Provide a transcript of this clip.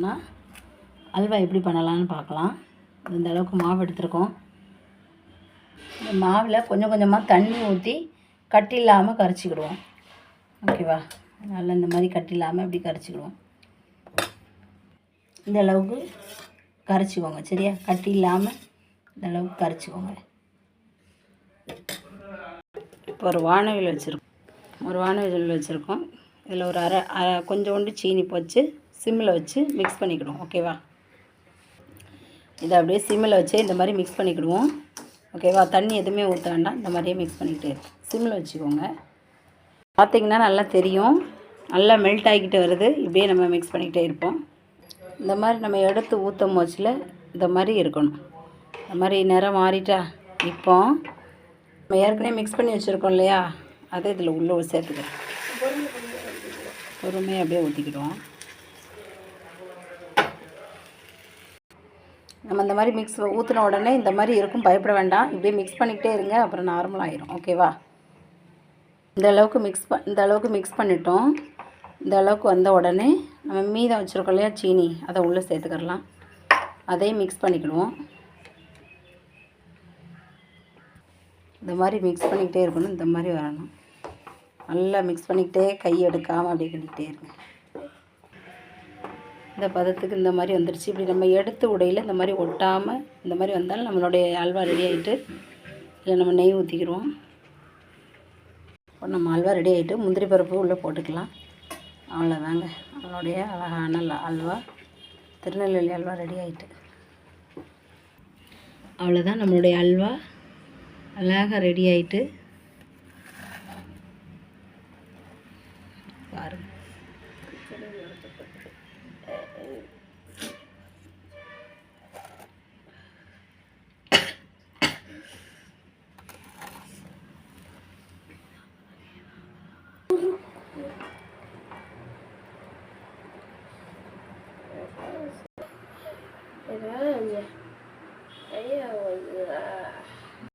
பார்த்தோம்னா அல்வா எப்படி பண்ணலான்னு பார்க்கலாம். இந்த அளவுக்கு மாவு எடுத்துருக்கோம். இந்த மாவில் கொஞ்சம் கொஞ்சமாக தண்ணி ஊற்றி கட்டி இல்லாமல் கரைச்சிக்கிடுவோம். ஓகேவா நல்லா இந்த மாதிரி கட்டி இல்லாமல் இப்படி கரைச்சிக்கிடுவோம். இந்த அளவுக்கு கரைச்சிக்கோங்க சரியா? கட்டி இல்லாமல் இந்த அளவுக்கு கரைச்சிக்கோங்க. இப்போ ஒரு வானவில் வச்சுருக்கோம். ஒரு வானவில் வச்சுருக்கோம். இதில் ஒரு அரை அரை கொஞ்சோண்டு சீனி போச்சு சிம்மில் வச்சு மிக்ஸ் பண்ணிக்கிடுவோம் ஓகேவா இதை அப்படியே சிம்மில் வச்சு இந்த மாதிரி மிக்ஸ் பண்ணிக்கிடுவோம் ஓகேவா தண்ணி எதுவுமே ஊற்ற வேண்டாம் இந்த மாதிரியே மிக்ஸ் பண்ணிக்கிட்டு சிம்மில் வச்சுக்கோங்க. பார்த்தீங்கன்னா நல்லா தெரியும் நல்லா மெல்ட் ஆகிக்கிட்டு வருது இப்படியே நம்ம மிக்ஸ் பண்ணிக்கிட்டே இருப்போம். இந்த மாதிரி நம்ம எடுத்து ஊற்றும் மோச்சில் இந்த மாதிரி இருக்கணும். இந்த மாதிரி நேரம் மாறிட்டா இப்போ நம்ம ஏற்கனவே மிக்ஸ் பண்ணி வச்சுருக்கோம் இல்லையா? அதை இதில் உள்ளே சேர்த்துக்கிறோம். பொறுமையாக அப்படியே ஊற்றிக்கிடுவோம் நம்ம இந்த மாதிரி மிக்ஸ் ஊற்றின உடனே இந்த மாதிரி இருக்கும் பயப்பட வேண்டாம். இப்படியே மிக்ஸ் பண்ணிக்கிட்டே இருங்க அப்புறம் நார்மல் ஆயிரும். ஓகேவா இந்த அளவுக்கு மிக்ஸ் ப இந்த அளவுக்கு மிக்ஸ் பண்ணிட்டோம். இந்த அளவுக்கு வந்த உடனே நம்ம மீதம் வச்சுருக்கோம் இல்லையா சீனி அதை உள்ளே சேர்த்துக்கலாம் அதையும் மிக்ஸ் பண்ணிக்கிடுவோம். இந்த மாதிரி மிக்ஸ் பண்ணிக்கிட்டே இருக்கணும் இந்த மாதிரி வரணும். நல்லா மிக்ஸ் பண்ணிக்கிட்டே கை எடுக்காமல் அப்படியே கிண்டிக்கிட்டே இருங்க. இந்த பதத்துக்கு இந்த மாதிரி வந்துடுச்சு இப்படி நம்ம எடுத்து உடையில் இந்த மாதிரி ஒட்டாமல் இந்த மாதிரி வந்தாலும் நம்மளுடைய அல்வா ரெடி ஆகிட்டு இல்லை நம்ம நெய் ஊற்றிக்கிடுவோம் இப்போ நம்ம அல்வா ரெடி ஆகிட்டு முந்திரி பருப்பு உள்ளே போட்டுக்கலாம். அவ்வளோதாங்க நம்மளுடைய அழகான அல்வா திருநெல்வேலி அல்வா ரெடி ஆகிட்டு அவ்வளோதான் நம்மளுடைய அல்வா. அழகாக ரெடி ஆகிட்டு பாருங்கள் Grande. Aí, olha.